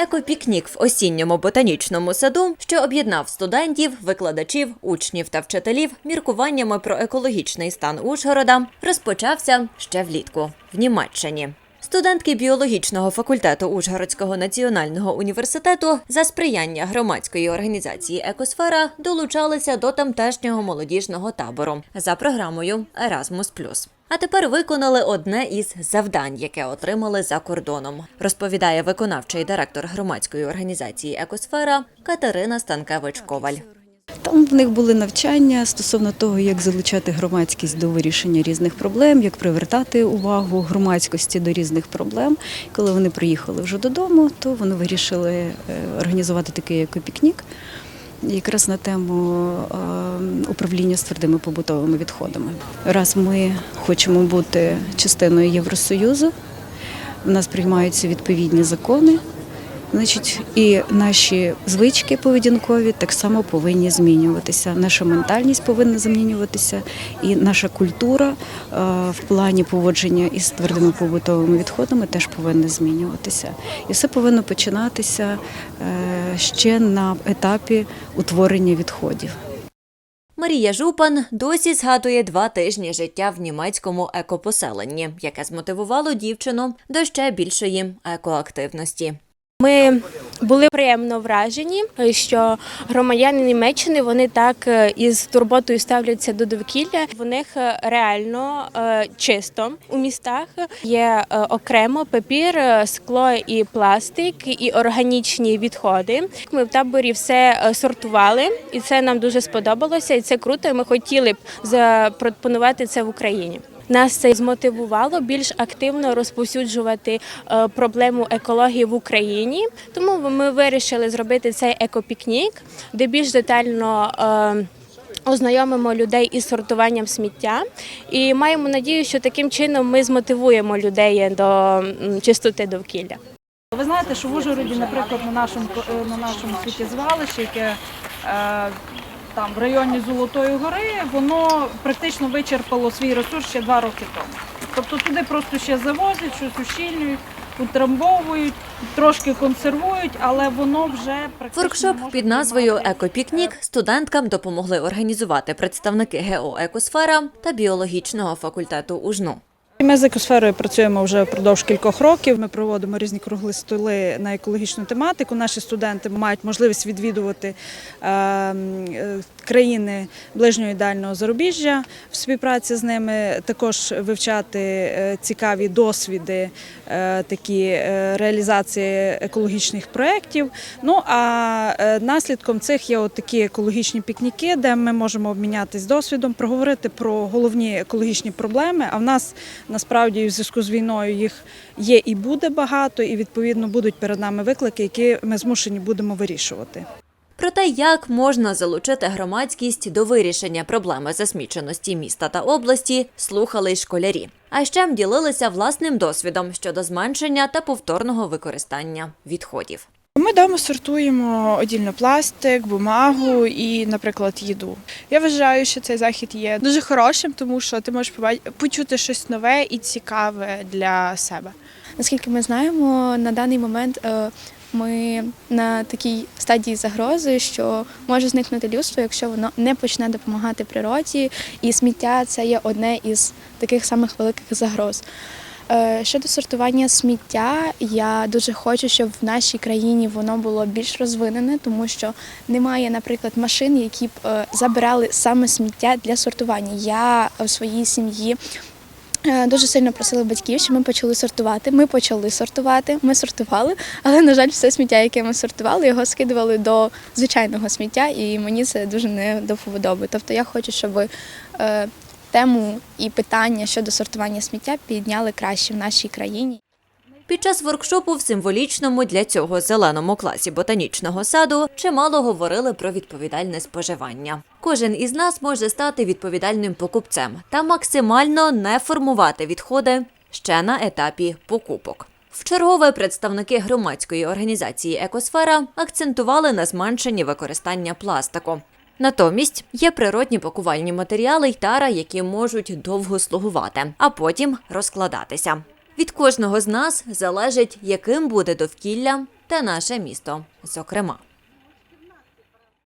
Екопікнік в осінньому ботанічному саду, що об'єднав студентів, викладачів, учнів та вчителів міркуваннями про екологічний стан Ужгорода, розпочався ще влітку в Німеччині. Студентки біологічного факультету Ужгородського національного університету за сприяння громадської організації Екосфера долучалися до тамтешнього молодіжного табору за програмою Erasmus+. А тепер виконали одне із завдань, яке отримали за кордоном, розповідає виконавчий директор громадської організації Екосфера Катерина Станкевич-Коваль. Там в них були навчання стосовно того, як залучати громадськість до вирішення різних проблем, як привертати увагу громадськості до різних проблем. Коли вони приїхали вже додому, то вони вирішили е, організувати такий екопікнік. Якраз на тему е, управління з твердими побутовими відходами. Раз ми хочемо бути частиною Євросоюзу, в нас приймаються відповідні закони. Значить, і наші звички поведінкові так само повинні змінюватися. Наша ментальність повинна змінюватися, і наша культура е, в плані поводження із твердими побутовими відходами теж повинна змінюватися. І все повинно починатися е, ще на етапі утворення відходів. Марія Жупан досі згадує два тижні життя в німецькому екопоселенні, яке змотивувало дівчину до ще більшої екоактивності. Ми були приємно вражені, що громадяни Німеччини вони так е, із турботою ставляться до довкілля. В них е, реально е, чисто у містах є окремо папір, скло і пластик, і органічні відходи. Ми в таборі все сортували, і це нам дуже сподобалося. І це круто. і Ми хотіли б запропонувати це в Україні. Нас це змотивувало більш активно розповсюджувати е, проблему екології в Україні. Тому ми вирішили зробити цей екопікнік, де більш детально. е, Ознайомимо людей із сортуванням сміття і маємо надію, що таким чином ми змотивуємо людей до чистоти довкілля. Ви знаєте, що в Ужгороді, наприклад, на нашому е, на нашому світі яке е, там в районі Золотої гори, воно практично вичерпало свій ресурс ще два роки тому. Тобто туди просто ще завозять, щось ущільнюють, утрамбовують, трошки консервують, але воно вже практично Воркшоп під назвою Екопікнік студенткам допомогли організувати представники ГЕО «Екосфера» та біологічного факультету УЖНУ. Ми з екосферою працюємо вже впродовж кількох років. Ми проводимо різні кругли столи на екологічну тематику. Наші студенти мають можливість відвідувати е, е, країни ближнього і дальнього зарубіжжя в співпраці з ними, також вивчати е, цікаві досвіди, е, такі е, реалізації екологічних проєктів. Ну а наслідком цих є от такі екологічні пікніки, де ми можемо обмінятись досвідом, проговорити про головні екологічні проблеми. А в нас насправді в зв'язку з війною їх є і буде багато, і відповідно будуть перед нами виклики, які ми змушені будемо вирішувати. Про те, як можна залучити громадськість до вирішення проблеми засміченості міста та області, слухали й школярі. А ще ділилися власним досвідом щодо зменшення та повторного використання відходів. Ми вдома сортуємо одільно пластик, бумагу і, наприклад, їду. Я вважаю, що цей захід є дуже хорошим, тому що ти можеш почути щось нове і цікаве для себе. Наскільки ми знаємо, на даний момент е, ми на такій стадії загрози, що може зникнути людство, якщо воно не почне допомагати природі, і сміття це є одне із таких самих великих загроз. Е, Щодо сортування сміття, я дуже хочу, щоб в нашій країні воно було більш розвинене, тому що немає, наприклад, машин, які б е, забирали саме сміття для сортування. Я в своїй сім'ї Дуже сильно просили батьків, щоб ми почали сортувати. Ми почали сортувати, ми сортували, але на жаль, все сміття, яке ми сортували, його скидували до звичайного сміття, і мені це дуже не до вподоби. Тобто я хочу, щоб е, тему і питання щодо сортування сміття підняли краще в нашій країні. Під час воркшопу в символічному для цього зеленому класі ботанічного саду чимало говорили про відповідальне споживання. Кожен із нас може стати відповідальним покупцем та максимально не формувати відходи ще на етапі покупок. Вчергове представники громадської організації Екосфера акцентували на зменшенні використання пластику. Натомість є природні пакувальні матеріали й тара, які можуть довго слугувати, а потім розкладатися. Від кожного з нас залежить, яким буде довкілля та наше місто, зокрема.